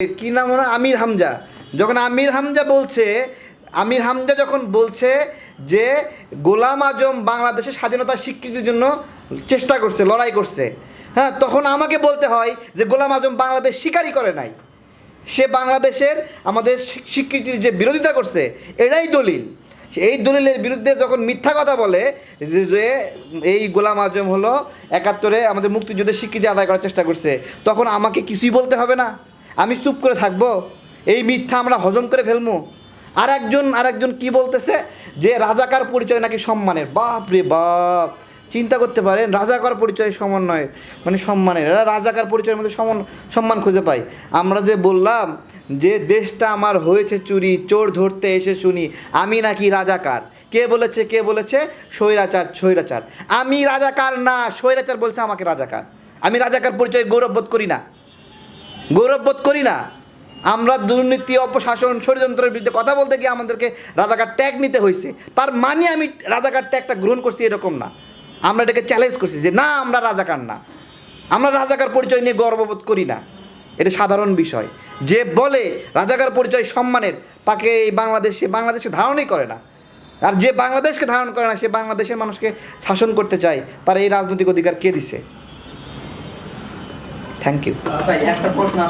কি নাম ওনার আমির হামজা। যখন আমির হামজা বলছে, আমির হামজা যখন বলছে যে গোলাম আজম বাংলাদেশের স্বাধীনতার স্বীকৃতির জন্য চেষ্টা করছে, লড়াই করছে হ্যাঁ তখন আমাকে বলতে হয় যে গোলাম আজম বাংলাদেশ স্বীকারই করে নাই। সে বাংলাদেশের আমাদের স্বীকৃতির যে বিরোধিতা করছে, এটাই দলিল। এই দলিলের বিরুদ্ধে যখন মিথ্যা কথা বলে যে এই গোলাম আজম হলো একাত্তরে আমাদের মুক্তিযুদ্ধের স্বীকৃতি আদায় করার চেষ্টা করছে, তখন আমাকে কিছুই বলতে হবে না। আমি চুপ করে থাকব। এই মিথ্যা আমরা হজম করে ফেলব আর একজন আর একজন কী বলতেছে? যে রাজাকার পরিচয় নাকি সম্মানের। বাপ রে বাপ। চিন্তা করতে পারেন, রাজাকার পরিচয় সমন্বয় মানে সম্মানের। এরা রাজাকার পরিচয়ের মধ্যে সমান, সম্মান খুঁজে পাই আমরা যে বললাম যে দেশটা আমার হয়েছে চুরি, চোর ধরতে এসে শুনি, আমি নাকি রাজাকার। কে বলেছে কে বলেছে? স্বৈরাচার স্বৈরাচার। আমি রাজাকার না, স্বৈরাচার বলছে আমাকে রাজাকার। আমি রাজাকার পরিচয় গৌরববোধ করি না। গৌরববোধ করি না। আমরা দুর্নীতি, অপশাসন, ষড়যন্ত্রের বিরুদ্ধে কথা বলতে গিয়ে আমাদেরকে রাজাকার ট্যাগ নিতে হয়েছে। তার মানে আমি রাজাকার ট্যাগটা গ্রহণ করছি এরকম না। আমরা এটাকে চ্যালেঞ্জ করছি যে, না, আমরা রাজাকার না। আমরা রাজাকার পরিচয় নিয়ে গর্ববোধ করি না। এটা সাধারণ বিষয়। যে বলে রাজাকার পরিচয় সম্মানের, তাকে এই বাংলাদেশে বাংলাদেশে ধারণই করে না। আর যে বাংলাদেশকে ধারণ করে না, সে বাংলাদেশের মানুষকে শাসন করতে চায়, তার এই রাজনৈতিক অধিকার কে দিছে? Thank you